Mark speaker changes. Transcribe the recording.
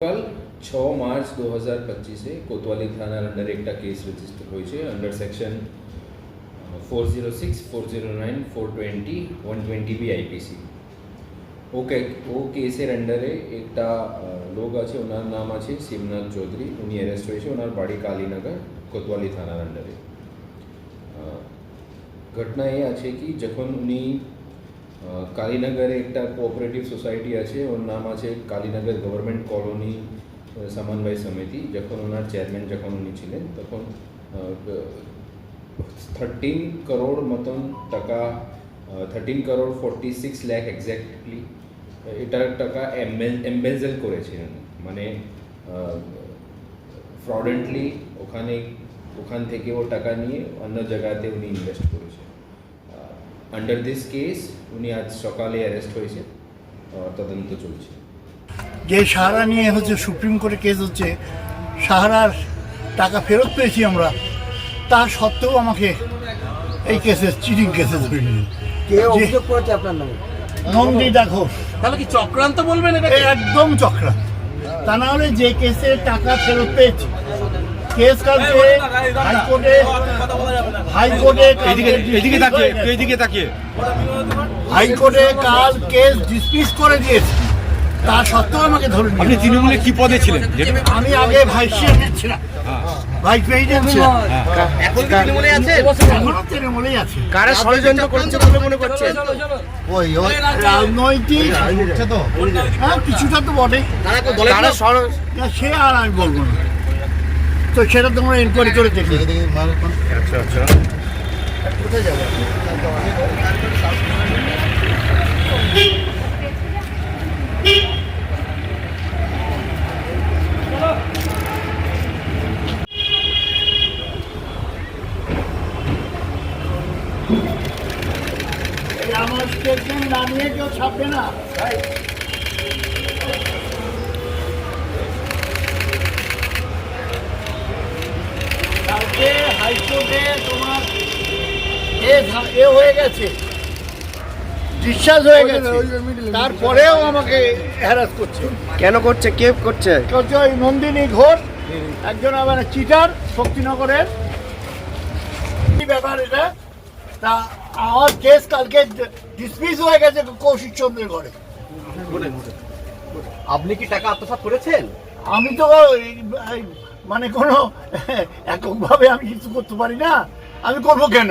Speaker 1: কাল ছ মার্চ দু হাজার পঁচিশে কোতোয়ালি থানার আন্ডারে একটা কেস রেজিস্টার হয়েছে under section four zero six four zero nine four twenty one twenty B IPC okay ও কেসের আন্ডারে একটা আহ, লোক আছে ওনার নাম আছে শিবনাথ চৌধুরী উনি অ্যারেস্ট হয়েছে ওনার বাড়ি কালীনগর কোতোয়ালি থানার আন্ডারে আহ, ঘটনা এ আছে কি যখন উনি আহ, কালীনগরে একটা কোঅপারেটিভ সোসাইটি আছে, ওর নাম আছে কালীনগর গভর্নমেন্ট কলোনি সমন্বয় সমিতি, যখন ওনার চেয়ারম্যান যখন উনি ছিলেন, তখন থার্টিন করোড় মতন টাকা thirteen crore forty six lakh exactly এটার টাকা এম্বেজেল করেছিলেন মানে ফ্রডেন্টলি ওখানে, ওখান থেকে ও টাকা নিয়ে অন্য জায়গাতে উনি ইনভেস্ট করেছে আন্ডার দিস কেস উনি আজ সকালে অ্যারেস্ট হয়েছে তদন্ত চলছে।
Speaker 2: যে সাহারা নিয়ে হচ্ছে সুপ্রিম কোর্টে কেস হচ্ছে সাহারার টাকা ফেরত পেয়েছি আমরা তা সত্ত্বেও আমাকে এই কেসে চিটিং কেসে ধরে নিল
Speaker 3: কে অভিযোগ করেছে আপনার নামে?
Speaker 2: নন্দিতা ঘোষ।
Speaker 4: তাহলে কি চক্রান্ত বলবেন এটা
Speaker 2: একদম চক্রান্ত। তা না হলে যে কেসে টাকা ফেরত পেয়েছি কেস কালকে হাইকোর্টে হাইকোর্টে
Speaker 4: এদিকে এদিকে তাকিয়ে এদিকে তাকিয়ে।
Speaker 2: হাইকোর্টে কাল কেস ডিসমিস করে দিয়েছে। তা সত্ত্বেও আমাকে ধরে
Speaker 4: আপনি
Speaker 2: নিল
Speaker 4: তৃণমূলে কি পদে ছিলেন?
Speaker 2: আমি আগে ভাইস চেয়ারম্যান ছিলাম। ভাইস প্রেসিডেন্ট ছিলাম।
Speaker 3: এখন তৃণমূলে আছে?
Speaker 2: এখনও তৃণমূলেই আছে।
Speaker 3: কারা ষড়যন্ত্র করছে বলে মনে করছেন?
Speaker 2: ওই ওই রাজনৈতিক হ্যাঁ কিছুটা তো বটে সে আর আমি বলব না। তো সেটা তোমরা ইনকোয়ারি করে দেখবে।
Speaker 4: আচ্ছা আচ্ছা।
Speaker 2: কোথায় যাবে? আমার স্টেটমেন্ট না নিয়ে কেউ ছাপবে না। হাইকোর্টে তোমার এ এ হয়ে গেছে। ডিসচার্জ হয়ে গেছে। তারপরেও আমাকে হ্যারাস করছে।
Speaker 3: কেন করছে? কে করছে?
Speaker 2: করছে ওই নন্দিনী ঘোষ একজন আবার চিটার শক্তিনগরের। কি ব্যাপার এটা? তা আমার কেস কালকে ডিসমিস হয়ে গেছে কৌশিক চন্দ্রের ঘরে।
Speaker 3: আপনি কি টাকা আত্মসাৎ করেছেন?
Speaker 2: আমি তো মানে কোনো এককভাবে আমি কিছু করতে পারি না। আমি করব কেন?